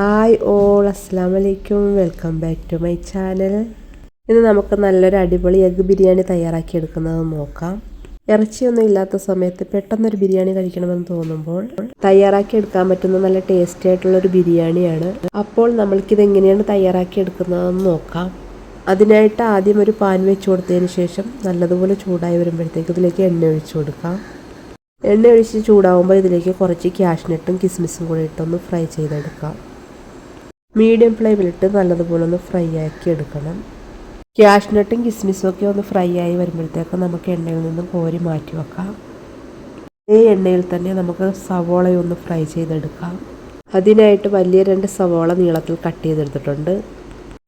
Hi all അസ്സാം വലൈക്കും welcome back to my channel ഇന്ന് നമുക്ക് നല്ലൊരു അടിപൊളി എഗ് ബിരിയാണി തയ്യാറാക്കി എടുക്കുന്നത് നോക്കാം. ഇറച്ചിയൊന്നും ഇല്ലാത്ത സമയത്ത് പെട്ടെന്നൊരു ബിരിയാണി കഴിക്കണമെന്ന് തോന്നുമ്പോൾ തയ്യാറാക്കി എടുക്കാൻ പറ്റുന്ന നല്ല ടേസ്റ്റി ആയിട്ടുള്ളൊരു ബിരിയാണിയാണ്. അപ്പോൾ നമ്മൾക്കിത് എങ്ങനെയാണ് തയ്യാറാക്കി എടുക്കുന്നതെന്ന് നോക്കാം. അതിനായിട്ട് ആദ്യം ഒരു പാൻ വെച്ച് കൊടുത്തതിന് ശേഷം നല്ലതുപോലെ ചൂടായി വരുമ്പോഴത്തേക്ക് ഇതിലേക്ക് എണ്ണ ഒഴിച്ചു കൊടുക്കാം. എണ്ണ ഒഴിച്ച് ചൂടാവുമ്പോൾ ഇതിലേക്ക് കുറച്ച് ക്യാഷ്നട്ടും കിസ്മിസും കൂടി ഇട്ടൊന്ന് ഫ്രൈ ചെയ്തെടുക്കാം. മീഡിയം ഫ്ലെയിമിലിട്ട് നല്ലതുപോലെ ഒന്ന് ഫ്രൈ ആക്കി എടുക്കണം. ക്യാഷ്നട്ടും കിസ്മിസും ഒക്കെ ഒന്ന് ഫ്രൈ ആയി വരുമ്പോഴത്തേക്കും നമുക്ക് എണ്ണയിൽ നിന്നും കോരി മാറ്റി വെക്കാം. ഈ എണ്ണയിൽ തന്നെ നമുക്ക് സവോളയൊന്ന് ഫ്രൈ ചെയ്തെടുക്കാം. അതിനായിട്ട് വലിയ രണ്ട് സവോള നീളത്തിൽ കട്ട് ചെയ്തെടുത്തിട്ടുണ്ട്.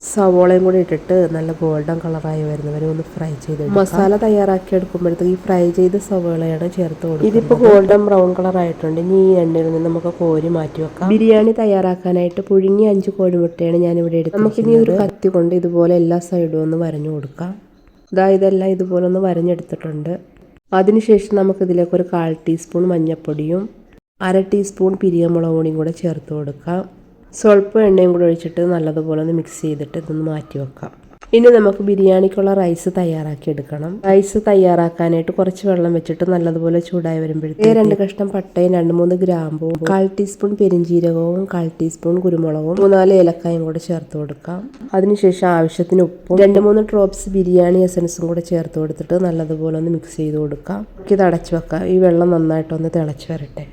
സവോളയും കൂടി ഇട്ടിട്ട് നല്ല ഗോൾഡൻ കളറായി വരുന്നവരെ ഒന്ന് ഫ്രൈ ചെയ്ത് മസാല തയ്യാറാക്കി എടുക്കുമ്പോഴത്തേക്ക് ഈ ഫ്രൈ ചെയ്ത സവോളയാണ് ചേർത്ത് കൊടുക്കുന്നത്. ഇതിപ്പോൾ ഗോൾഡൻ ബ്രൗൺ കളർ ആയിട്ടുണ്ട് ഇനി ഈ എണ്ണയിൽ നിന്ന് നമുക്ക് കോരി മാറ്റി വെക്കാം. ബിരിയാണി തയ്യാറാക്കാനായിട്ട് പുഴുങ്ങി അഞ്ച് കോഴിമുട്ടയാണ് ഞാൻ ഇവിടെ എടുത്തത് നമുക്കിനി ഒരു കത്തി കൊണ്ട് ഇതുപോലെ എല്ലാ സൈഡും ഒന്ന് വരഞ്ഞു കൊടുക്കാം. ഇതാ ഇതെല്ലാം ഇതുപോലെ ഒന്ന് വരഞ്ഞെടുത്തിട്ടുണ്ട്. അതിനുശേഷം നമുക്ക് ഇതിലേക്ക് ഒരു കാൽ ടീസ്പൂൺ മഞ്ഞൾപ്പൊടിയും അര ടീസ്പൂൺ പിരിയമുളക് പൊടിയും കൂടെ ചേർത്ത് കൊടുക്കാം. സ്വല്പം എണ്ണയും കൂടെ ഒഴിച്ചിട്ട് നല്ലതുപോലെ ഒന്ന് മിക്സ് ചെയ്തിട്ട് ഇതൊന്ന് മാറ്റി വെക്കാം. ഇനി നമുക്ക് ബിരിയാണിക്കുള്ള റൈസ് തയ്യാറാക്കി എടുക്കണം. റൈസ് തയ്യാറാക്കാനായിട്ട് കുറച്ച് വെള്ളം വെച്ചിട്ട് നല്ലതുപോലെ ചൂടായി വരുമ്പോഴത്തേക്ക് രണ്ട് കഷ്ണം പട്ടയും രണ്ട് മൂന്ന് ഗ്രാമ്പും കാൽ ടീസ്പൂൺ പെരിഞ്ചീരകവും കാൽ ടീസ്പൂൺ കുരുമുളകും മൂന്നാൽ ഏലക്കായും കൂടെ ചേർത്ത് കൊടുക്കാം. അതിനുശേഷം ആവശ്യത്തിന് ഉപ്പും രണ്ട് മൂന്ന് ഡ്രോപ്സ് ബിരിയാണി എസൻസും കൂടെ ചേർത്ത് കൊടുത്തിട്ട് നല്ലതുപോലെ ഒന്ന് മിക്സ് ചെയ്ത് കൊടുക്കാം. ഇത് അടച്ചു വെക്കാം. ഈ വെള്ളം നന്നായിട്ടൊന്ന് തിളച്ച് വരട്ടെ.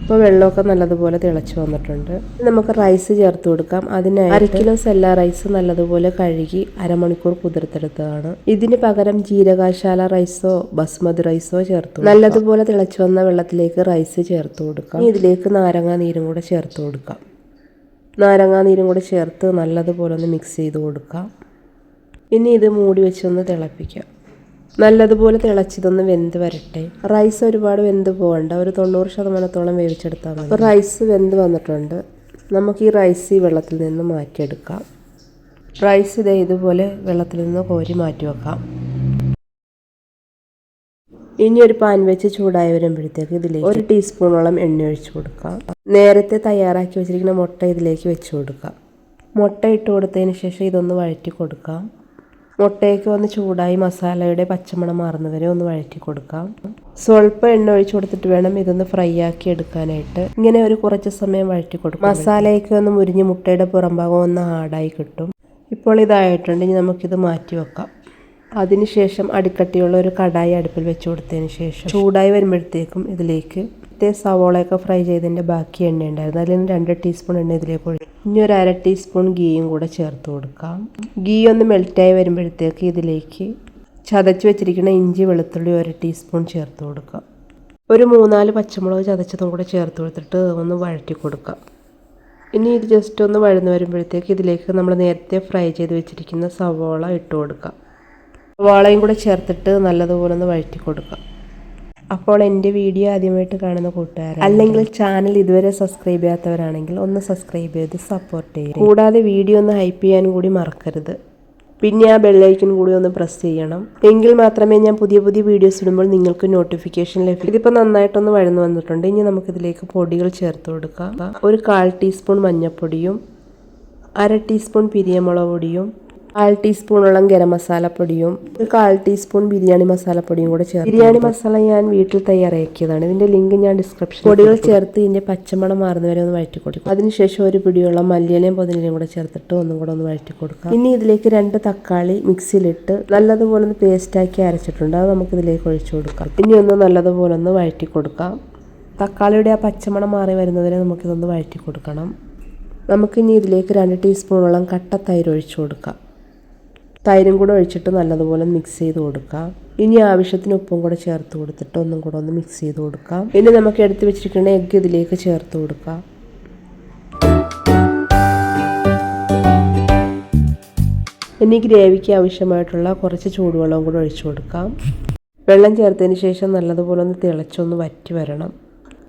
ഇപ്പോൾ വെള്ളമൊക്കെ നല്ലതുപോലെ തിളച്ച് വന്നിട്ടുണ്ട്. നമുക്ക് റൈസ് ചേർത്ത് കൊടുക്കാം. അതിനായി അര കിലോ സെല്ല റൈസ് നല്ലതുപോലെ കഴുകി അരമണിക്കൂർ കുതിർത്തെടുത്തതാണ്. ഇതിന് പകരം ജീരകശാല റൈസോ ബസ്മതി റൈസോ ചേർത്ത് നല്ലതുപോലെ തിളച്ച് വന്ന വെള്ളത്തിലേക്ക് റൈസ് ചേർത്ത് കൊടുക്കാം. ഇതിലേക്ക് നാരങ്ങാ നീരും കൂടെ ചേർത്ത് കൊടുക്കാം. നാരങ്ങാ നീരും കൂടെ ചേർത്ത് നല്ലതുപോലെ ഒന്ന് മിക്സ് ചെയ്ത് കൊടുക്കാം. ഇനി ഇത് മൂടി വെച്ചൊന്ന് തിളപ്പിക്കാം. നല്ലതുപോലെ തിളച്ചിതൊന്ന് വെന്ത് വരട്ടെ. റൈസ് ഒരുപാട് വെന്ത് പോകണ്ട. ഒരു തൊണ്ണൂറ് ശതമാനത്തോളം വേവിച്ചെടുത്താൽ മതി. റൈസ് വെന്ത് വന്നിട്ടുണ്ട്. നമുക്ക് ഈ റൈസ് ഈ വെള്ളത്തിൽ നിന്ന് മാറ്റിയെടുക്കാം. റൈസ് ഇതേ ഇതുപോലെ വെള്ളത്തിൽ നിന്ന് കോരി മാറ്റി വെക്കാം. ഇനി ഒരു പാൻ വെച്ച് ചൂടായി വരുമ്പോഴത്തേക്ക് ഇതിലേക്ക് ഒരു ടീസ്പൂണോളം എണ്ണ ഒഴിച്ചു കൊടുക്കാം. നേരത്തെ തയ്യാറാക്കി വെച്ചിരിക്കുന്ന മുട്ട ഇതിലേക്ക് വെച്ച് കൊടുക്കാം. മുട്ട ഇട്ട് കൊടുത്തതിന് ശേഷം ഇതൊന്ന് വഴറ്റി കൊടുക്കാം. മുട്ടയൊക്കെ ഒന്ന് ചൂടായി മസാലയുടെ പച്ചമണം മാറുന്നവരെ ഒന്ന് വഴറ്റി കൊടുക്കാം. സ്വല്പം എണ്ണ ഒഴിച്ചു കൊടുത്തിട്ട് വേണം ഇതൊന്ന് ഫ്രൈ ആക്കി എടുക്കാനായിട്ട്. ഇങ്ങനെ ഒരു കുറച്ച് സമയം വഴറ്റി കൊടുക്കും. മസാലയൊക്കെ ഒന്ന് മുരിഞ്ഞ് മുട്ടയുടെ പുറംഭാഗം ഒന്ന് ഹാർഡായി കിട്ടും. ഇപ്പോൾ ഇതായിട്ടുണ്ട്. ഇനി നമുക്കിത് മാറ്റി വെക്കാം. അതിനുശേഷം അടിക്കട്ടിയുള്ള ഒരു കടായി അടുപ്പിൽ വെച്ച് കൊടുത്തതിന് ശേഷം ചൂടായി വരുമ്പോഴത്തേക്കും ഇതിലേക്ക് സവോളയൊക്കെ ഫ്രൈ ചെയ്തതിന്റെ ബാക്കി എണ്ണ ഉണ്ടായിരുന്നു അതിൽ നിന്ന് രണ്ട് ടീസ്പൂൺ എണ്ണ ഇതിലേക്ക് ഒഴിച്ചു ഇനി ഒരു അര ടീസ്പൂൺ ഗീയും കൂടെ ചേർത്ത് കൊടുക്കാം. ഗീ ഒന്ന് മെൽറ്റായി വരുമ്പോഴത്തേക്ക് ഇതിലേക്ക് ചതച്ച് വെച്ചിരിക്കുന്ന ഇഞ്ചി വെളുത്തുള്ളി ഒരു ടീസ്പൂൺ ചേർത്ത് കൊടുക്കാം. ഒരു മൂന്നാൽ പച്ചമുളക് ചതച്ചതും കൂടെ ചേർത്ത് കൊടുത്തിട്ട് ഒന്ന് വഴറ്റി കൊടുക്കാം. ഇനി ഇത് ജസ്റ്റ് ഒന്ന് വഴന്ന് വരുമ്പോഴത്തേക്ക് ഇതിലേക്ക് നമ്മൾ നേരത്തെ ഫ്രൈ ചെയ്ത് വെച്ചിരിക്കുന്ന സവോള ഇട്ട് കൊടുക്കാം. സവാളയും കൂടെ ചേർത്തിട്ട് നല്ലതുപോലെ ഒന്ന് വഴറ്റി കൊടുക്കാം. അപ്പോൾ എന്റെ വീഡിയോ ആദ്യമായിട്ട് കാണുന്ന കൂട്ടുകാർ അല്ലെങ്കിൽ ചാനൽ ഇതുവരെ സബ്സ്ക്രൈബ് ചെയ്യാത്തവരാണെങ്കിൽ ഒന്ന് സബ്സ്ക്രൈബ് ചെയ്ത് സപ്പോർട്ട് ചെയ്യുക കൂടാതെ വീഡിയോ ഒന്ന് ഹൈപ്പ് ചെയ്യാൻ കൂടി മറക്കരുത്. പിന്നെ ആ ബെല്ലൈക്കൻ കൂടി ഒന്ന് പ്രസ് ചെയ്യണം. എങ്കിൽ മാത്രമേ ഞാൻ പുതിയ പുതിയ വീഡിയോസ് ഇടുമ്പോൾ നിങ്ങൾക്ക് നോട്ടിഫിക്കേഷൻ ലഭിക്കും ഇതിപ്പോൾ നന്നായിട്ടൊന്ന് വഴന്നു വന്നിട്ടുണ്ട്. ഇനി നമുക്കിതിലേക്ക് പൊടികൾ ചേർത്ത് കൊടുക്കാം. ഒരു കാൽ ടീസ്പൂൺ മഞ്ഞൾപ്പൊടിയും അര ടീസ്പൂൺ പിരിയമുളക് പൊടിയും കാൽ ടീസ്പൂണോളം ഗരം മസാലപ്പൊടിയും ഒരു കാൽ ടീസ്പൂൺ ബിരിയാണി മസാലപ്പൊടിയും കൂടെ ചേർത്ത് ബിരിയാണി മസാല ഞാൻ വീട്ടിൽ തയ്യാറാക്കിയതാണ്. ഇതിന്റെ ലിങ്ക് ഞാൻ ഡിസ്ക്രിപ്ഷൻ പൊടികൾ ചേർത്ത് ഇതിന്റെ പച്ചമണം മാറുന്നവരെ ഒന്ന് വഴറ്റി കൊടുക്കും. അതിനുശേഷം ഒരു പിടിയുള്ള മല്ലിയിലയും പൊതിനയിലയും കൂടെ ചേർത്തിട്ട് ഒന്നും കൂടെ ഒന്ന് വഴറ്റി കൊടുക്കാം. ഇനി ഇതിലേക്ക് രണ്ട് തക്കാളി മിക്സിയിലിട്ട് നല്ലതുപോലെ ഒന്ന് പേസ്റ്റാക്കി അരച്ചിട്ടുണ്ട്. അത് നമുക്ക് ഇതിലേക്ക് ഒഴിച്ചു കൊടുക്കാം. ഇനി ഒന്ന് നല്ലതുപോലെ ഒന്ന് വഴറ്റി കൊടുക്കാം. തക്കാളിയുടെ ആ പച്ചമണം മാറി വരുന്നവരെ നമുക്കിതൊന്ന് വഴറ്റി കൊടുക്കണം. നമുക്കിനി ഇതിലേക്ക് രണ്ട് ടീസ്പൂണോളം കട്ട തൈര് ഒഴിച്ചു കൊടുക്കാം. തൈരും കൂടെ ഒഴിച്ചിട്ട് നല്ലതുപോലെ മിക്സ് ചെയ്ത് കൊടുക്കാം. ഇനി ആവശ്യത്തിന് ഉപ്പും കൂടെ ചേർത്ത് കൊടുത്തിട്ട് ഒന്നും കൂടെ ഒന്ന് മിക്സ് ചെയ്ത് കൊടുക്കാം. ഇനി നമുക്ക് എടുത്ത് വെച്ചിരിക്കുന്ന എഗ്ഗ് ഇതിലേക്ക് ചേർത്ത് കൊടുക്കാം. ഇനി ഗ്രേവിക്ക് ആവശ്യമായിട്ടുള്ള കുറച്ച് ചൂടുവെള്ളവും കൂടെ ഒഴിച്ചു കൊടുക്കാം. വെള്ളം ചേർത്തതിന് ശേഷം നല്ലതുപോലെ ഒന്ന് തിളച്ചൊന്ന് വറ്റി വരണം.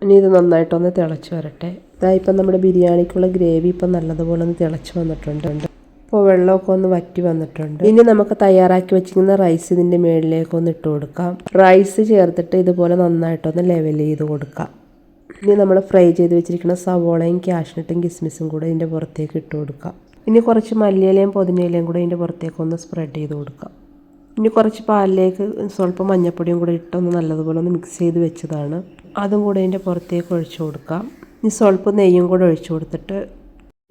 ഇനി ഇത് നന്നായിട്ടൊന്ന് തിളച്ച് വരട്ടെ. ഇതായിപ്പം നമ്മുടെ ബിരിയാണിക്കുള്ള ഗ്രേവി ഇപ്പം നല്ലതുപോലെ ഒന്ന് തിളച്ച് വന്നിട്ടുണ്ട്. ഇപ്പോൾ വെള്ളമൊക്കെ ഒന്ന് വറ്റി വന്നിട്ടുണ്ട്. ഇനി നമുക്ക് തയ്യാറാക്കി വെച്ചിരിക്കുന്ന റൈസ് ഇതിന്റെ മുകളിലേക്ക് ഒന്ന് ഇട്ട് കൊടുക്കാം. റൈസ് ചേർത്തിട്ട് ഇതുപോലെ നന്നായിട്ടൊന്ന് ലെവൽ ചെയ്ത് കൊടുക്കാം. ഇനി നമ്മൾ ഫ്രൈ ചെയ്ത് വെച്ചിരിക്കുന്ന സവോളയും കാഷ്നട്ടും കിസ്മിസും കൂടെ ഇതിന്റെ പുറത്തേക്ക് ഇട്ട് കൊടുക്കാം. ഇനി കുറച്ച് മല്ലിയിലയും പൊതിനയിലയും കൂടെ ഇതിന്റെ പുറത്തേക്ക് ഒന്ന് സ്പ്രെഡ് ചെയ്ത് കൊടുക്കാം. ഇനി കുറച്ച് പാലിലേക്ക് സ്വല്പം മഞ്ഞപ്പൊടിയും കൂടെ ഇട്ടൊന്ന് നല്ലതുപോലെ ഒന്ന് മിക്സ് ചെയ്ത് വെച്ചതാണ്. അതും കൂടെ ഇതിന്റെ പുറത്തേക്ക് ഒഴിച്ചു കൊടുക്കാം. ഇനി സ്വല്പം നെയ്യും കൂടെ ഒഴിച്ചു കൊടുത്തിട്ട്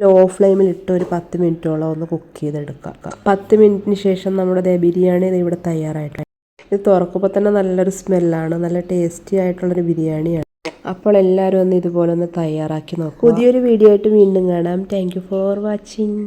ലോ ഫ്ലെയിമിൽ ഇട്ട് ഒരു പത്ത് മിനിറ്റോളം ഒന്ന് കുക്ക് ചെയ്തെടുക്കുക പത്ത് മിനിറ്റിന് ശേഷം നമ്മുടെ ദേ ബിരിയാണി ഇവിടെ തയ്യാറായിട്ടുണ്ട്. ഇത് തുറക്കുമ്പോൾ തന്നെ നല്ലൊരു സ്മെല്ലാണ് നല്ല ടേസ്റ്റി ആയിട്ടുള്ളൊരു ബിരിയാണിയാണ്. അപ്പോൾ എല്ലാവരും ഒന്ന് ഇതുപോലെ ഒന്ന് തയ്യാറാക്കി നോക്കും പുതിയൊരു വീഡിയോ ആയിട്ട് വീണ്ടും കാണാം. Thank for watching